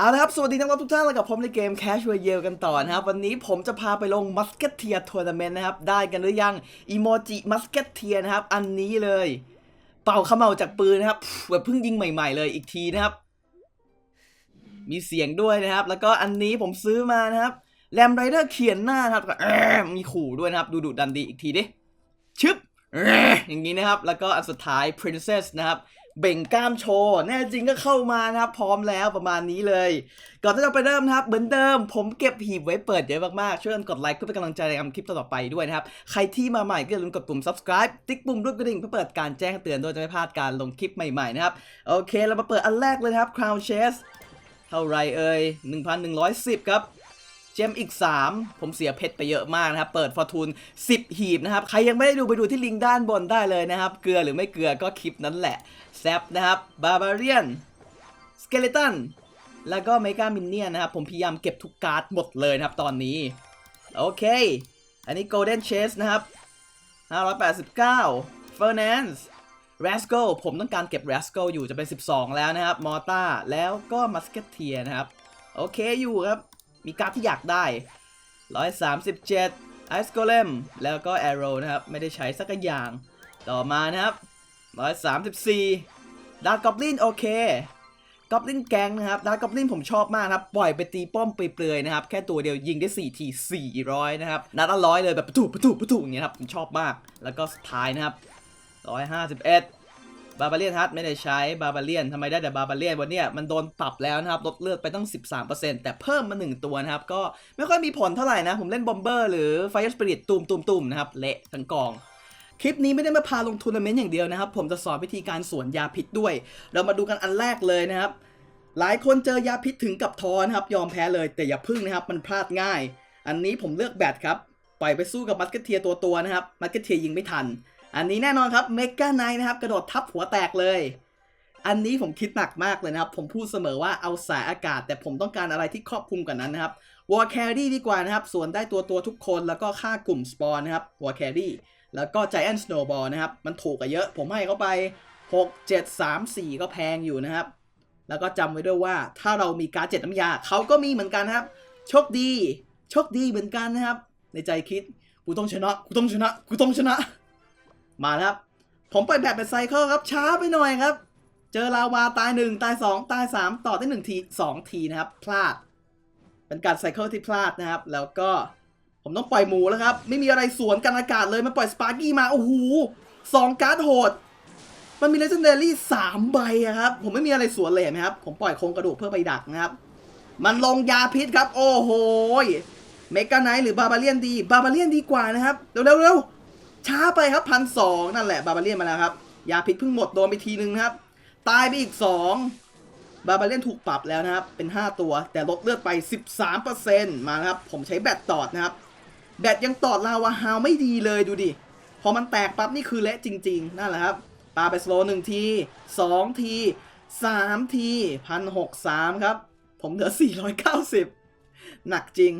เอาละครับ สวัสดีนักรบทุกท่านแล้วกับผมในเกม Cash r o y a l กันต่อนะครับ วันนี้ผมจะพาไปลง Musketeer Tournament นะครับ ได้กันหรือยังอีโมจิ Musketeer นะครับ อันนี้เลย เป่าขมเมาจากปืนนะครับแบบเพิ่งยิงใหม่ ๆ เลยอีกทีนะครับ มีเสียงด้วยนะครับ แล้วก็อันนี้ผมซื้อมานะครับแรมไรเดอร์เขียนหน้านะครับก็มีขู่ด้วยนะครับ ดูดุดันดีอีกทีดิชึบอะอย่างนี้นะครับ แล้วก็อันสุดท้าย Princess นะครับ เบ่งกล้ามโชว์แน่จริงก็เข้ามานะครับพร้อมแล้วประมาณนี้เลย ก่อนที่จะไปเริ่มนะครับ เหมือนเดิม ผมเก็บหีบไว้เปิดเยอะมากๆ ช่วยกันกดไลค์เพื่อเป็นกำลังใจในการทำคลิปต่อไปด้วยนะครับ ใครที่มาใหม่ก็อย่าลืมกดปุ่ม subscribe ติ๊กปุ่มรูปกระดิ่งเพื่อเปิดการแจ้งเตือนด้วยจะไม่พลาดการลงคลิปใหม่ๆนะครับโอเคเรามาเปิดอันแรกเลยนะครับ Crown Chase เท่าไรเอ่ย1,110 ครับ จมอีก 3 ผมเสียเพชรไปเยอะมากนะครับ เปิดฟอร์ทูน10 หีบนะครับ ใครยังไม่ได้ดูไปดูที่ลิงก์ด้านบนได้เลยนะครับ เกลือหรือไม่เกลือก็คลิปนั้นแหละแซปนะครับบาบาเรียนสเกเลตันแล้วก็เมกามินเนี่ยนะครับ ผมพยายามเก็บทุกการ์ดหมดเลยนะครับตอนนี้ โอเค อันนี้ Golden Chase นะครับ 589 Fernance r a s c o ผมต้องการเก็บ r a s c o อยู่จะเป็น 12 แล้วนะครับ มอต้าแล้วก็ Musketeer นะครับ โอเคอยู่ครับ มีกร์ดที่อยากได้ 137 Ice Golem แล้วก็ Arrow นะครับ ไม่ได้ใช้สักอย่าง ต่อมานะครับ 134ดาร์กอบลินโอเคกอบลินแกงนะครับดาร์กอบลินผมชอบมากครับ ปล่อยไปตีป้อมเปลือยนะครับ แค่ตัวเดียวยิงได้ 4 ที 400 นะครับ นัดละร้อยเลยแบบประตูประตูประตูอย่างเงี้ยครับ ผมชอบมาก แล้วก็สุดท้ายนะครับ 151 บาบาเลียนฮัทไม่ได้ใช้บาบาเลียนทำไมได้แต่บาบาเลียนวันนี้มันโดนปรับแล้วนะครับลดเลือดไปตั้ง 13%แต่เพิ่มมา 1 ตัวนะครับ ก็ไม่ค่อยมีผลเท่าไหร่นะ ผมเล่นบอมเบอร์หรือ Fire Spirit ตุมตุมตุมนะครับ เละทั้งกองคลิปนี้ไม่ได้มาพาลงทัวร์นาเมนต์อย่างเดียวนะครับ ผมจะสอนวิธีการสวนยาพิษด้วย เรามาดูกันอันแรกเลยนะครับ หลายคนเจอยาพิษถึงกับท้อนะครับ ยอมแพ้เลยแต่อย่าพึ่งนะครับ มันพลาดง่าย อันนี้ผมเลือกแบตครับปล่อยไปสู้กับมัสเกเทียตัวตัวนะครับ มัสเกเทียยิงไม่ทัน อันนี้แน่นอนครับเมกาไนนะครับกระโดดทับหัวแตกเลย อันนี้ผมคิดหนักมากเลยนะครับ ผมพูดเสมอว่าเอาสายอากาศ แต่ผมต้องการอะไรที่ครอบคลุมกว่านั้นนะครับวอร์แครี่ดีกว่านะครับ ส่วนได้ตัวตัวทุกคนแล้วก็ค่ากลุ่มสปอนนะครับวอร์แครี่แล้วก็ Giant Snowball นะครับ มันถูกกว่าเยอะ ผมให้เขาไป 6 7 3 4 ก็แพงอยู่นะครับ แล้วก็จำไว้ด้วยว่าถ้าเรามีการเจ็ดน้ำยาเขาก็มีเหมือนกันนะครับ โชคดี โชคดีเหมือนกันนะครับ ในใจคิด กูต้องชนะ กูต้องชนะ กูต้องชนะ มาแล้วครับ ผมไปแบบเป็นไซเคิลครับ ช้าไปหน่อยครับ เจอลาวาตายหนึ่งตายสองตายสามต่อได้หนึ่งทีสองทีนะครับ พลาด เป็นการไซเคิลที่พลาดนะครับ แล้วก็ผมต้องปล่อยหมูแล้วครับ ไม่มีอะไรสวนกันอากาศเลยมาปล่อยสปาร์กี้มา โอ้โหสองการ์ดโหด มันมีเลเจนเดอรี่สามใบครับ ผมไม่มีอะไรสวนเลยเห็นไหมครับ ผมปล่อยโครงกระดูกเพื่อไปดักนะครับ มันลงยาพิษครับ โอ้โหเมกาไนท์หรือบาบาเลียนดี บาบาเลียนดีกว่านะครับ เร็วเร็วเร็ว ช้าไปครับพันสองนั่นแหละบาบาเลียนมาแล้วครับยาพิษเพิ่งหมดโดนไปทีนึงนะครับ ตายไปอีกสองบาบาเลียนถูกปรับแล้วนะครับ เป็น 5 ตัว แต่ลดเลือดไป 13%มานะครับ ผมใช้แบตตอดนะครับ แบตยังตอดลาวาฮาวไม่ดีเลยดูดิ พอมันแตกปั๊บนี่คือเละจริง ๆ นั่นแหละครับ ปาไปสโลหนึ่งทีสองทีสามทีพันหกสามครับ ผมเหลือสี่ร้อยเก้าสิบหนักจริง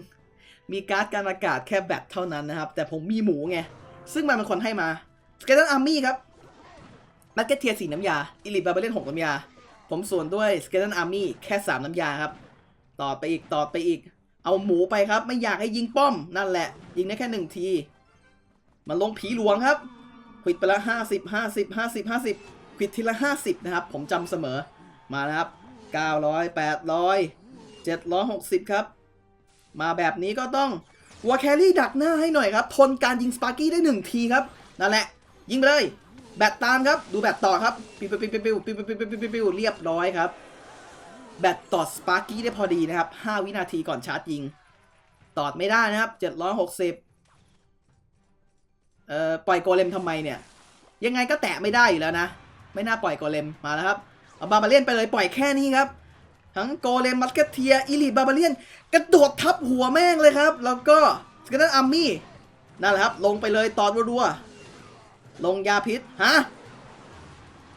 มีการ์ดการอากาศแค่แบตเท่านั้นนะครับ แต่ผมมีหมูไง ซึ่งมันเป็นคนให้มาสเกตันอาร์มี่ครับนักเก็ตเทียสี่น้ำยาอิลิบาเบเลนหกน้ำยา ผมส่วนด้วยสเกตันอาร์มี่แค่สามน้ำยาครับ ต่อไปอีกต่อไปอีก เอาหมูไปครับ ไม่อยากให้ยิงป้อมนั่นแหละ ยิงได้แค่หนึ่งทีมาลงผีหลวงครับควิดไปละห้าสิบห้าสิบห้าสิบห้าสิบควิดทีละห้าสิบนะครับ ผมจำเสมอมานะครับเก้าร้อยแปดร้อยเจ็ดร้อยหกสิบครับ มาแบบนี้ก็ต้อง วัวแครี่ดักหน้าให้หน่อยครับ ทนการยิงสปาร์กี้ได้หนึ่งทีครับ นั่นแหละ ยิงไปเลย แบตตามครับ ดูแบตต่อครับ ปิวปิวปิวปิวปิวปิวปิวปิวปิวเรียบร้อยครับ แบตตอดสปาร์กี้ได้พอดีนะครับ 5 วินาทีก่อนชาร์จยิง ตอดไม่ได้นะครับ 760 เอ่อ ปล่อยโกเลมทำไมเนี่ย ยังไงก็แตะไม่ได้อยู่แล้วนะ ไม่น่าปล่อยโกเลม มาแล้วครับ เอาบาบาเลียนไปเลย ปล่อยแค่นี้ครับ ทั้งโกเลมมัสเกเทียอิลิบาบาเลียน กระโดดทับหัวแม่งเลยครับ แล้วก็สเกตันอัมมี่นั่นแหละครับ ลงไปเลยตอดรัวๆลงยาพิษฮะ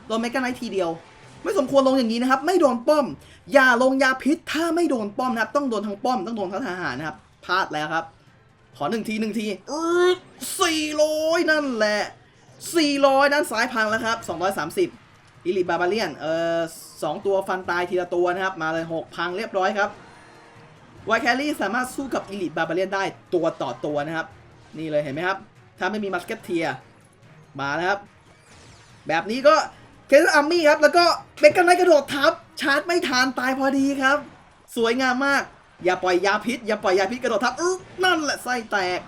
โดนเมกาไนท์ทีเดียว ไม่สมควรลงอย่างนี้นะครับ ไม่โดนป้อม อย่าลงยาพิษ ถ้าไม่โดนป้อมนะครับ ต้องโดนทั้งป้อมต้องโดนทั้งทหารนะครับพลาดแล้วครับ ขอหนึ่งทีหนึ่งทีสี่ร้อยนั่นแหละสี่ร้อยด้านซ้ายพังแล้วครับสองร้อยสามสิบ อิลิบาบาเลียนเอ่อสองตัวฟันตายทีละตัวนะครับมาเลย6พังเรียบร้อยครับไวแคลรี่สามารถสู้กับอิลิบาบาเลียนได้ตัวต่อตัวนะครับ นี่เลยเห็นไหมครับ ถ้าไม่มีมัสเกตเทียมาแล้วครับ แบบนี้ก็เคสอัมมี่ครับ แล้วก็เป็นกันไนกระโดดทับ ชาร์จไม่ทันตายพอดีครับ สวยงามมาก อย่าปล่อยยาพิษ อย่าปล่อยยาพิษกระโดดทับนั่นแหละไส้แตก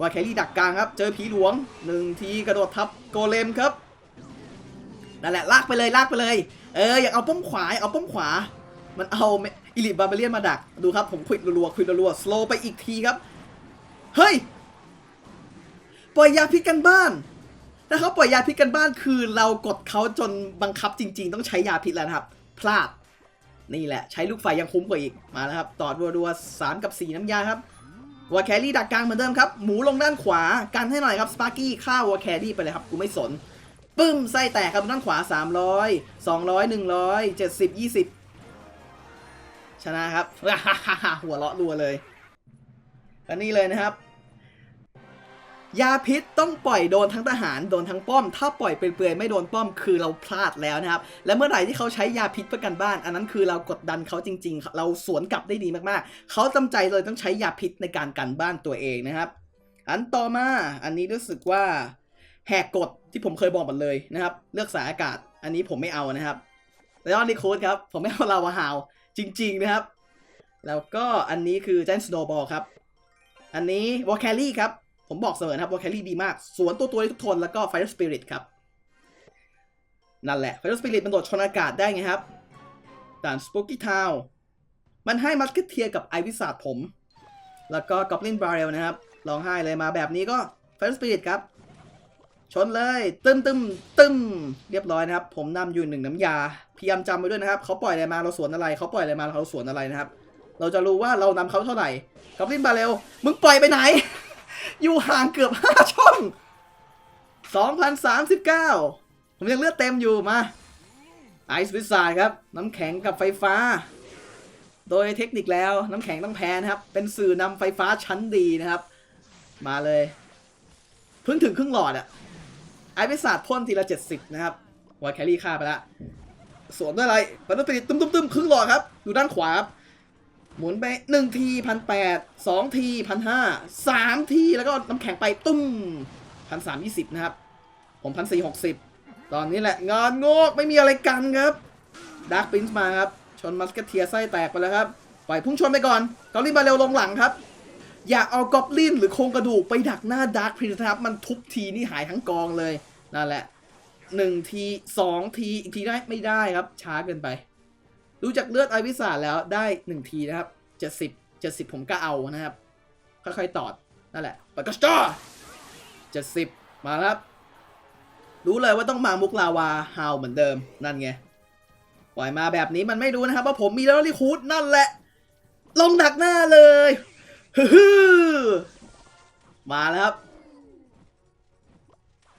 ว่าแครี่ดักกลางครับ เจอผีหลวงหนึ่งทีกระโดดทับโกเลมครับ นั่นแหละลากไปเลยลากไปเลย เอออยากเอาป้อมขวาเอาป้อมขวา มันเอาอิลิบาเบเลียนมาดัก ดูครับผมควิดรัวๆควิดรัวๆสโลไปอีกทีครับ เฮ้ย ปล่อยยาพิษกันบ้านถ้าเขาปล่อยยาพิษกันบ้านคือเรากดเขาจนบังคับจริง ๆ ต้องใช้ยาพิษแล้วนะครับ พลาด นี่แหละ ใช้ลูกไฟยังคุ้มกว่าอีกมาแล้วครับต่อรัวๆสามกับสี่น้ำยาครับวัวแครี่ดักกลางเหมือนเดิมครับ หมูลงด้านขวา กันให้หน่อยครับสปาร์กี้ฆ่าวัวแครี่ไปเลยครับ กูไม่สน ปึ้มไส้แตกครับด้านขวา 300 200 100 70 20 ชนะครับ หัวเราะรัวเลยอันนี้เลยนะครับ ยาพิษต้องปล่อยโดนทั้งทหารโดนทั้งป้อม ถ้าปล่อยเปลือยๆไม่โดนป้อมคือเราพลาดแล้วนะครับ และเมื่อไหร่ที่เขาใช้ยาพิษประกันบ้าน อันนั้นคือเรากดดันเขาจริง ๆ เราสวนกลับได้ดีมากๆ เขาจำใจเลยต้องใช้ยาพิษในการกันบ้านตัวเองนะครับ อันต่อมาอันนี้รู้สึกว่า แหกกฎที่ผมเคยบอกหมดเลยนะครับ เลือกสายอากาศ อันนี้ผมไม่เอานะครับแล้วนี่โค้ดครับ ผมไม่เอาลาวาฮาว จริง ๆ นะครับ แล้วก็อันนี้คือแจนสโนบอลครับ อันนี้วอลแคลรี่ครับ ผมบอกเสมอครับวอลแคลรี่ดีมาก สวนตัวตัวได้ทุกทน แล้วก็ไฟ r e สปิริตครับ นั่นแหละไฟ r e สปิริตมันโดดชนอากาศได้ไงครับด่านสป o กี้ทาวมันให้มัสเกตเทียกับไอวิสาดผม แล้วก็กอบลินบาร์เรลนะครับร้องไห้เลยมาแบบนี้ก็ไฟ r e สปิริตครับ ชนเลยตึมตึมตึมเรียบร้อยนะครับ ผมนำอยู่หนึ่งน้ำยาพยายามจำไว้ด้วยนะครับเขาปล่อยอะไรมาเราสวนอะไรเขาปล่อยอะไรมาเราสวนอะไรนะครับ เราจะรู้ว่าเรานำเขาเท่าไหร่กอบลินบาเรลมึงปล่อยไปไหน อยู่ห่างเกือบ5ช่อง2039 ผมยังเลือดเต็มอยู่มาไอซ์วิสาครับ น้ำแข็งกับไฟฟ้า โดยเทคนิคแล้วน้ำแข็งต้องแพ้นะครับ เป็นสื่อนำไฟฟ้าชั้นดีนะครับ มาเลย เพิ่งถึงครึ่งหลอดอะ ไอซ์วิสาพ่นทีละ70นะครับวอลแครี่ฆ่าไปละสวนด้วยอะไรปันตุติตุ้มตุ้มครึ่งหลอดครับ อยู่ด้านขวาครับ หมุนไปหนึ่งทีพันแปดสองทีพันห้าสามทีแล้วก็น้ำแข็งไปตุ้มพันสามยี่สิบนะครับ ผมพันสี่หกสิบตอนนี้แหละงานงกไม่มีอะไรกันครับดาร์ p ปรินซ์มาครับ ชนมัสกเทียไส้แตกไปแล้วครับ ปล่อยพุ่งชนไปก่อนกอลินมาเร็วลงหลังครับ อย่าเอากอบลินหรือโครงกระดูกไปดักหน้าดาร์ p ปรินซ์ครับ มันทุบทีนี่หายทั้งกองเลยนั่นแหละหนึ่งทีสองทีอีกทีได้ไม่ได้ครับ ช้าเกินไปดูจากเลือดไอวิสาแล้วได้หนึ่งทีนะครับเจ็ดสิบเจ็ดสิบผมก็เอานะครับ ค่อยๆตอดนั่นแหละปากกสตาเจ็ดสิบมาครับ รู้เลยว่าต้องมามุกลาวาฮาวเหมือนเดิมนั่นไงปล่อยมาแบบนี้มันไม่รู้นะครับว่าผมมีแล้วลิคูดนั่นแหละ ลงดักหน้าเลย ฮึมาแล้วครับ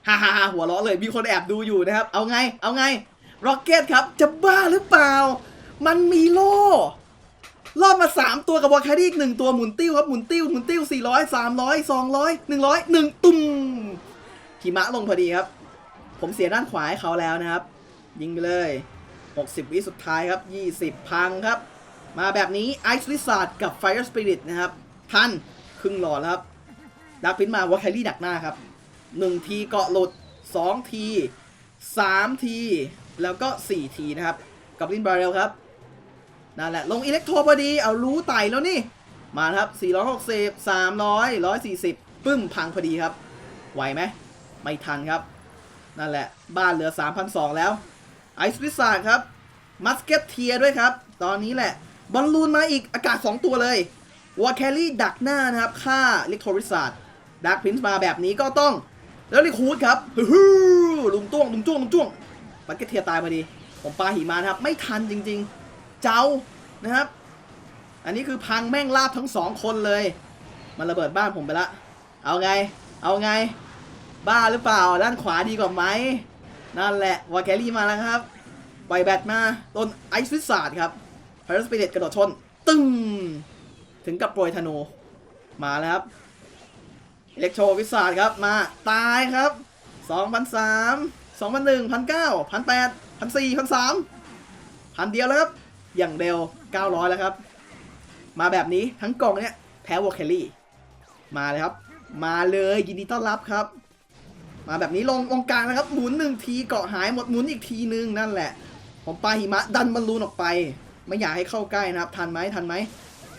ฮ่าฮ่าฮ่าหัวเราะเลยมีคนแอบดูอยู่นะครับ เอาไง เอาไงร็อกเก็ตครับ จะบ้าหรือเปล่า มันมีโล่รอดมา 3 ตัวกับวอลแครี่อีกหนึ่งตัวหมุนติ้วครับหมุนติ้วหมุนติ้ว 400 300 200 100 1ตุ้มหิมะลงพอดีครับ ผมเสียด้านขวาให้เขาแล้วนะครับ ยิงไปเลย 60 วิสุดท้ายครับ 20 พังครับ มาแบบนี้ Ice Wizard กับ Fire Spirit นะครับ พันครึ่งหลอดแล้วครับดักพินมาวอลแครี่ดักหน้าครับ1ทีเกาะหลุด2ที3ทีแล้วก็4ทีนะครับกับลินบาร์เรลครับนั่นแหละลงอิเล็กโทรพอดีเอารู้ไต่แล้วนี่ มาครับ 460 300 140 ปึ้มพังพอดีครับ ไหวไหมไม่ทันครับ นั่นแหละ บ้านเหลือ 3,200 แล้วไอซ์วิสาครับ มัสเก็ตเทียด้วยครับ ตอนนี้แหละ บอลลูนมาอีกอากาศ 2 ตัวเลย วอลแคลรี่ดักหน้านะครับฆ่าลิโทอริสาดดักพินส์มาแบบนี้ก็ต้อง แล้วลิคูดครับฮึ่ลุมต้วงลุมจ้วงลุมจ้วงมัสเก็ตเทียตายพอดี ผมปาหิมานะครับ ไม่ทันจริง ๆ เจ้านะครับ อันนี้คือพังแม่งลาบทั้งสองคนเลย มันระเบิดบ้านผมไปละ เอาไง เอาไง บ้าหรือเปล่า ด้านขวาดีกว่าไหม นั่นแหละวอลแกรี่มาแล้วครับปล่อยแบตมาต้นไอซ์วิสซาดครับพาราสปิเดตกระโดดชน ตึ้ง ถึงกับโปรยธนู มาแล้วครับอิเล็กโทรวิสาดครับมาตายครับ2003 2001 1900 18พันสี่พันสามพันเดียวแล้วครับ อย่างเร็ว 900 แล้วครับ มาแบบนี้ทั้งกล่องเนี้ยแพ้วอลเคลลี่ มาเลยครับ มาเลยยินดีต้อนรับครับ มาแบบนี้ลงตรงกลางนะครับ หมุนหนึ่งทีเกาะหายหมดหมุนอีกทีนึงนั่นแหละ ผมปาหิมะดันบอลลูนออกไป ไม่อยากให้เข้าใกล้นะครับ ทันไหมทันไหม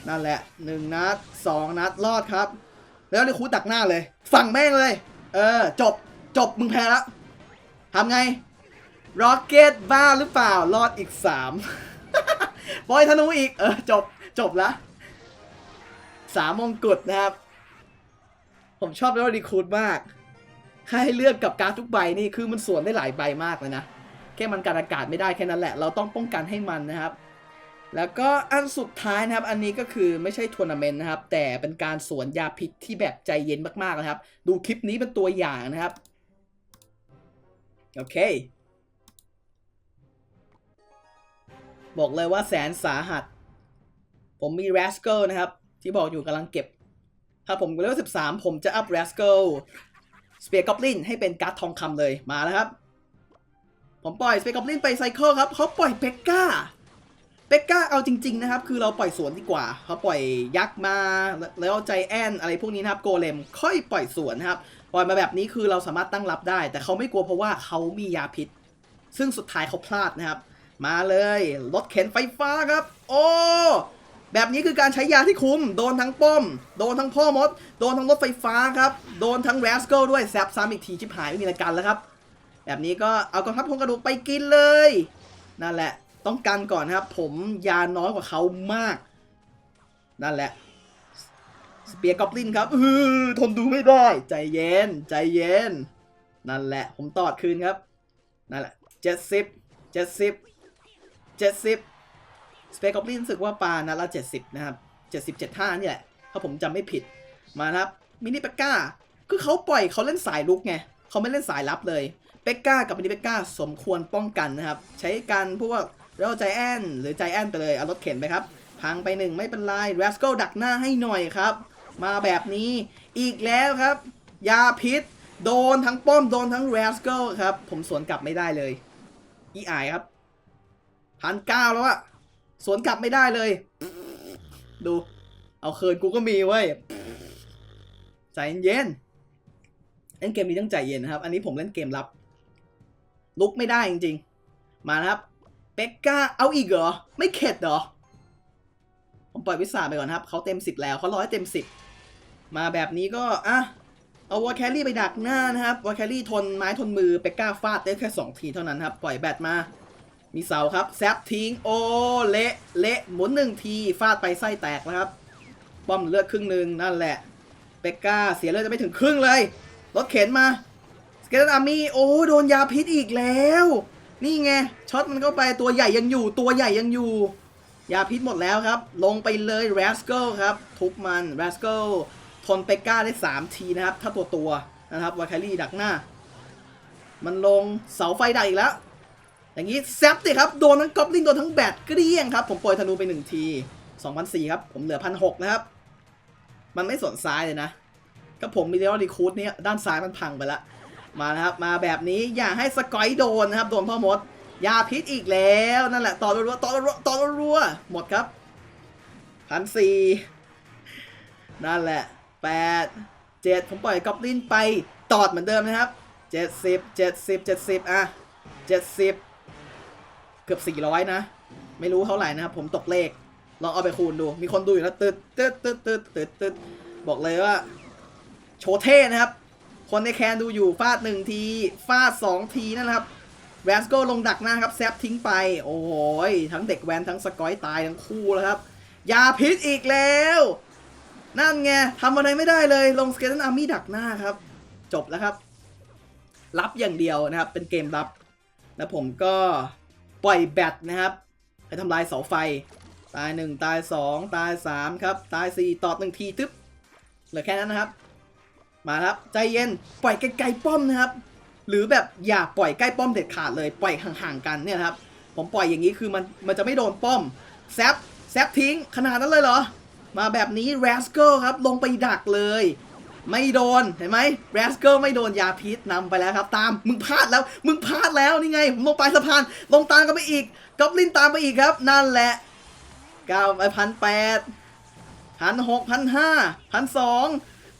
นั่นแหละหนึ่งนัดสองนัดรอดครับ แล้วเดี๋ยวครูตักหน้าเลย ฝั่งแม่งเลย เออ จบจบมึงแพ้แล้วทำไงร็อกเก็ตบ้าหรือเปล่ารอดอีกสามบอยธนูอีก เออ จบจบละสามมงกุฎนะครับ ผมชอบแล้วดีคูดมากให้เลือกกับการทุกใบนี่คือมันสวนได้หลายใบมากเลยนะ แค่มันการอากาศไม่ได้แค่นั้นแหละ เราต้องป้องกันให้มันนะครับ แล้วก็อันสุดท้ายนะครับ อันนี้ก็คือไม่ใช่ทัวร์นาเมนต์นะครับ แต่เป็นการสวนยาพิษที่แบบใจเย็นมากๆนะครับ ดูคลิปนี้เป็นตัวอย่างนะครับ โอเค บอกเลยว่าแสนสาหัส ผมมี r a s c a l นะครับ ที่บอกอยู่กำลังเก็บ ถ้าผมเลเวล13 ผมจะอัพ r a s c a l Spear Goblin ให้เป็นการ์ดทองคำเลยมาแล้วครับ ผมปล่อย Spear Goblin ไปไซเคิลครับเขาปล่อยเปกก้า เปกก้าเอาจริง ๆ นะครับ คือเราปล่อยสวนดีกว่าเขาปล่อยยักษ์มาแล้วใจแอนอะไรพวกนี้นะครับโกเลมค่อยปล่อยสวนนะครับปล่อยมาแบบนี้คือเราสามารถตั้งรับได้ แต่เขาไม่กลัวเพราะว่าเขามียาพิษ ซึ่งสุดท้ายเขาพลาดนะครับ มาเลยรถเข็นไฟฟ้าครับ โอ้แบบนี้คือการใช้ยาที่คุ้ม โดนทั้งป้อม โดนทั้งพ่อมด โดนทั้งรถไฟฟ้าครับ โดนทั้งแรสเกิลด้วยแซบซ้ำอีกทีชิบหายไม่มีอะไรกันแล้วครับ แบบนี้ก็เอากองทัพโครงกระดูกไปกินเลย นั่นแหละ ต้องกันก่อนนะครับ ผมยาน้อยกว่าเขามาก นั่นแหละ สเปียร์กอบลินครับ อือทนดูไม่ได้ ใจเย็น ใจเย็น นั่นแหละ ผมตอดคืนครับ นั่นแหละเจ็ดสิบเจ็ดสิบเจ็ดสิบสเปกกอบลินรู้สึกว่าปลานัดละเจ็ดสิบนะครับเจ็ดสิบเจ็ดห้านี่แหละ ถ้าผมจำไม่ผิด มาครับ มินิเปกก้า คือเขาปล่อยเขาเล่นสายลุกไง เขาไม่เล่นสายลับเลยเปกก้ากับมินิเปกก้าสมควรป้องกันนะครับ ใช้การพวก เราใจแอนหรือใจแอนไปเลยเอารถเข็นไปครับ พังไปหนึ่งไม่เป็นไรแรสโกดักหน้าให้หน่อยครับ มาแบบนี้อีกแล้วครับ ยาพิษ โดนทั้งป้อมโดนทั้งแรสโกครับ ผมสวนกลับไม่ได้เลย อีอายครับพันเก้าแล้วอะสวนกลับไม่ได้เลย ดู เอาเคินกูก็มีเว้ยใจเย็นเล่นเกมนี้ต้องใจเย็นนะครับ อันนี้ผมเล่นเกมลับ ลุกไม่ได้จริง ๆ มาครับ เปกก้าเอาอีกเหรอ ไม่เข็ดเหรอ ผมปล่อยวิสาไปก่อนครับ เขาเต็มสิบแล้วเขาร้อยเต็มสิบมาแบบนี้ก็อะเอาวอลแครี่ไปดักหน้านะครับวอลแครี่ทนไม้ทนมือเปกก้าฟาดได้แค่ 2 ทีเท่านั้นครับ ปล่อยแบตมา มีเสาครับแซปทิ้ง โอเละเละหมุนหนึ่งทีฟาดไปไส้แตกนะครับป้อมเลือดครึ่งหนึ่งนั่นแหละเปกก้าเสียเลือดจะไม่ถึงครึ่งเลยรถเข็นมาสเกลอาร์มี่โอ้โดนยาพิษอีกแล้ว นี่ไงช็อตมันเข้าไปตัวใหญ่ยังอยู่ ตัวใหญ่ยังอยู่ยาพิษหมดแล้วครับ ลงไปเลยแรสเกิลครับ ทุบมันแรสเกิลทนเปก้าได้ 3 ทีนะครับ ถ้าตัวตัวนะครับวาคารี่ดักหน้า มันลงเสาไฟดักอีกแล้ว อย่างนี้แซปสิครับ โดนทั้งกอบลินโดนทั้งแบตเกลี้ยงครับ ผมปล่อยธนูไป 1 ที 2,004 ครับ ผมเหลือ1,600นะครับ มันไม่สนซ้ายเลยนะ ก็ผมมีเดลดีคูดเนี่ยด้านซ้ายมันพังไปแล้ว มานะครับ มาแบบนี้อย่าให้สกอยโดนนะครับโดนพ่อมด ยาพิษอีกแล้วนั่นแหละต่อรัวต่อรัวต่อรัวหมดครับพันสี่นั่นแหละแปดเจ็ดผมปล่อยกอบลินไปตอดเหมือนเดิมนะครับเจ็ดสิบเจ็ดสิบเจ็ดสิบอะเจ็ดสิบเกือบสี่ร้อยนะ ไม่รู้เท่าไหร่นะครับ ผมตกเลข ลองเอาไปคูณดู มีคนดูอยู่นะตึ๊ดตึ๊ดตึ๊ดตึ๊ดตึ๊ดตึ๊ดบอกเลยว่า โชว์เท่นะครับ คนในแคนดูอยู่ฟาดหนึ่งทีฟาดสองทีนั่นนะครับแรสโกลงดักหน้าครับแซปทิ้งไป โอ้โหยทั้งเด็กแวนทั้งสกอยตายทั้งคู่แล้วครับ ยาพิษอีกแล้ว นั่นไงทำอะไรไม่ได้เลยลงสเกตันอาร์มี่ดักหน้าครับ จบแล้วครับ รับอย่างเดียวนะครับ เป็นเกมรับ แล้วผมก็ปล่อยแบตนะครับ ไปทำลายเสาไฟ ตายหนึ่งตายสองตายสามครับ ตายสี่ตอดหนึ่งทีตึ๊บเหลือแค่นั้นนะครับ มาครับ ใจเย็นปล่อยไกลๆป้อมนะครับ หรือแบบอย่าปล่อยใกล้ป้อมเด็ดขาดเลยปล่อยห่างๆกันเนี่ยครับ ผมปล่อยอย่างนี้คือมันมันจะไม่โดนป้อมแซปแซปทิ้งขนาดนั้นเลยเหรอ มาแบบนี้แรสเกิลครับลงไปดักเลย ไม่โดนเห็นไหมแรสเกิลไม่โดนยาพิษนำไปแล้วครับ ตามมึงพลาดแล้วมึงพลาดแล้วนี่ไงผมลงไปสะพานลงตามกันไปอีกกอบลินตามไปอีกครับ นั่นแหละเก้าไปพันแปดพันหกพันห้าพันสอง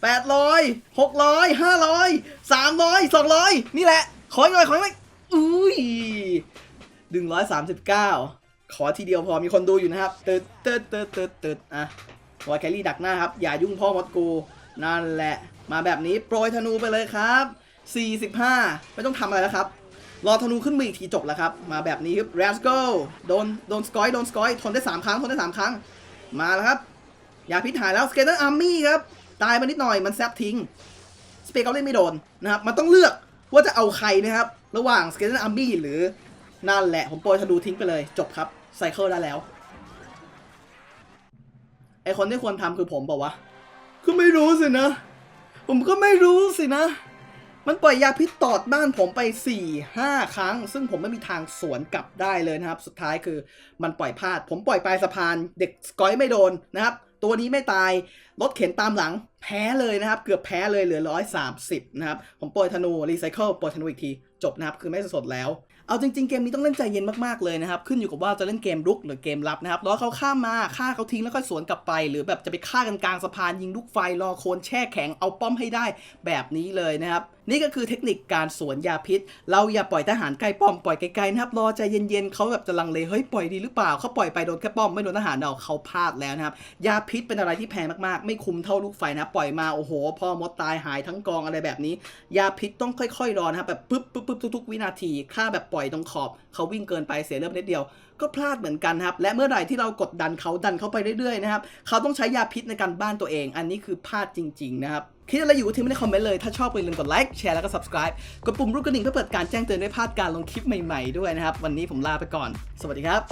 แปดร้อยหกร้อยห้าร้อยสามร้อยสองร้อยนี่แหละ ขออีกหน่อย ขออีกหน่อยอุ้ยดึงร้อยสามสิบเก้าขอทีเดียวพอมีคนดูอยู่นะครับตึดตึดตึดตึดตึดอะวอยแคลรี่ดักหน้าครับ อย่ายุ่งพ่อมดกู นั่นแหละ มาแบบนี้โปรยธนูไปเลยครับ 45 ไม่ต้องทำอะไรแล้วครับ รอธนูขึ้นมืออีกทีจบแล้วครับ มาแบบนี้ครับแรสโกโดนโดนสกอยโดนสกอยทนได้ 3 ครั้ง ทนได้ 3 ครั้ง มาแล้วครับ ยาพิษหายแล้วสเกเตอร์อาร์มี่ครับ ตายมานิดหน่อยมันแซบทิ้งสเปกเขาเล่นไม่โดนนะครับมันต้องเลือกว่าจะเอาใครนะครับ ระหว่างสเกเตอร์อาร์มี่หรือนั่นแหละ ผมโปรยธนูทิ้งไปเลยจบครับไซเคิลได้แล้วไอคนที่ควรทำคือผมบอกว่าวะก็ไม่รู้สินะ ผมก็ไม่รู้สินะ มันปล่อยยาพิษตอดบ้านผมไป4 5ครั้ง ซึ่งผมไม่มีทางสวนกลับได้เลยนะครับ สุดท้ายคือมันปล่อยพลาด ผมปล่อยปลายสะพาน เด็กสกอยไม่โดนนะครับ ตัวนี้ไม่ตาย รถเข็นตามหลังแพ้เลยนะครับ เกือบแพ้เลยเหลือ 130 นะครับ ผมปล่อยธนูรีไซเคิลปล่อยธนูอีกที จบนะครับ คือไม่สดแล้ว เอาจริง ๆ เกมนี้ต้องเล่นใจเย็นมากๆเลยนะครับ ขึ้นอยู่กับว่าจะเล่นเกมรุกหรือเกมรับนะครับรอเขาข้ามมาฆ่าเขาทิ้งแล้วค่อยสวนกลับไป หรือแบบจะไปฆ่ากันกลางสะพานยิงลูกไฟรอโคนแช่แข็งเอาป้อมให้ได้แบบนี้เลยนะครับนี่ก็คือเทคนิคการสวนยาพิษ เราอย่าปล่อยทหารใกล้ป้อมปล่อยไกลๆนะครับรอใจเย็นๆเขาแบบจะลังเลเฮ้ยปล่อยดีหรือเปล่าเขาปล่อยไปโดนแค่ป้อมไม่โดนทหารเราเขาพลาดแล้วนะครับยาพิษเป็นอะไรที่แพงมากๆไม่คุมเท่าลูกไฟนะ ปล่อยมาโอ้โหพ่อมดตายหายทั้งกองอะไรแบบนี้ ยาพิษต้องค่อยๆรอนะครับแบบปึ๊บปึ๊บปึ๊บทุกๆ วินาทีค่าแบบปล่อยตรงขอบเขาวิ่งเกินไปเสียเลือดนิดเดียว ก็พลาดเหมือนกันครับ และเมื่อไหร่ที่เรากดดันเขาดันเขาไปเรื่อยๆนะครับเขาต้องใช้ยาพิษในการบ้านตัวเอง อันนี้คือพลาดจริงๆนะครับคิดอะไรอยู่ทิ้งไว้ในคอมเมนต์เลย ถ้าชอบอย่าลืมกดไลค์แชร์แล้วก็ subscribe กดปุ่มรูปกระดิ่งเพื่อเปิดการแจ้งเตือนไม่พลาดการลงคลิปใหม่ๆด้วยนะครับ วันนี้ผมลาไปก่อน สวัสดีครับ